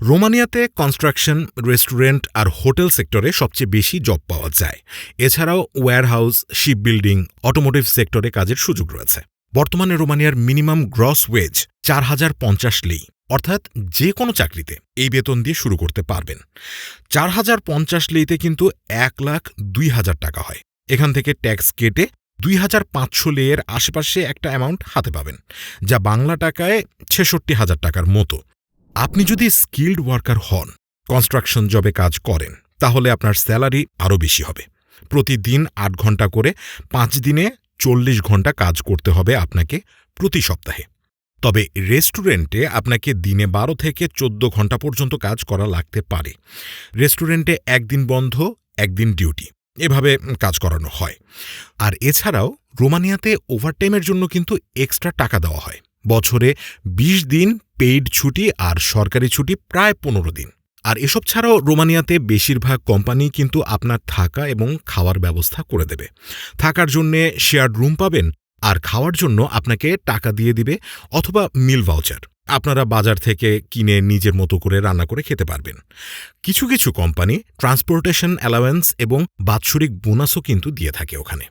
রোমানিয়াতে construction, restaurant আর hotel সেক্টরে সবচেয়ে বেশি জব পাওয়া যায়। এছাড়াও ওয়্যারহাউস শিপ বিল্ডিং অটোমোটিভ সেক্টরে কাজের সুযোগ রয়েছে। বর্তমানে রোমানিয়ার মিনিমাম গ্রস ওয়েজ চার হাজার পঞ্চাশ লেই। অর্থাৎ যে কোনো চাকরিতে এই বেতন দিয়ে শুরু করতে পারবেন। চার হাজার পঞ্চাশ লেইতে কিন্তু এক লাখ দুই হাজার টাকা হয়। এখান থেকে ট্যাক্স কেটে দুই হাজার পাঁচশো লেয়ের আশেপাশে একটা অ্যামাউন্ট হাতে পাবেন, যা বাংলা টাকায় ছেষট্টি হাজার টাকার মতো। আপনি যদি স্কিল্ড ওয়ার্কার হন কনস্ট্রাকশন জবে কাজ করেন, তাহলে আপনার স্যালারি আরও বেশি হবে। প্রতিদিন আট ঘণ্টা করে পাঁচ দিনে চল্লিশ ঘণ্টা কাজ করতে হবে আপনাকে প্রতি সপ্তাহে। তবে রেস্টুরেন্টে আপনাকে দিনে বারো থেকে চোদ্দ ঘণ্টা পর্যন্ত কাজ করা লাগতে পারে। রেস্টুরেন্টে একদিন বন্ধ, একদিন ডিউটি এভাবে কাজ করানো হয়। আর এছাড়াও রোমানিয়াতে ওভারটাইমের জন্য কিন্তু এক্সট্রা টাকা দেওয়া হয়। বছরে ২০ দিন পেইড ছুটি আর সরকারি ছুটি প্রায় পনেরো দিন। আর এসব ছাড়াও রোমানিয়াতে বেশিরভাগ কোম্পানি কিন্তু আপনার থাকা এবং খাওয়ার ব্যবস্থা করে দেবে। থাকার জন্যে শেয়ার্ড রুম পাবেন আর খাওয়ার জন্য আপনাকে টাকা দিয়ে দিবে অথবা মিল ভাউচার আপনারা বাজার থেকে কিনে নিজের মতো করে রান্না করে খেতে পারবেন। কিছু কিছু কোম্পানি ট্রান্সপোর্টেশন অ্যালাওয়েন্স এবং বাৎসরিক বোনাসও কিন্তু দিয়ে থাকে ওখানে।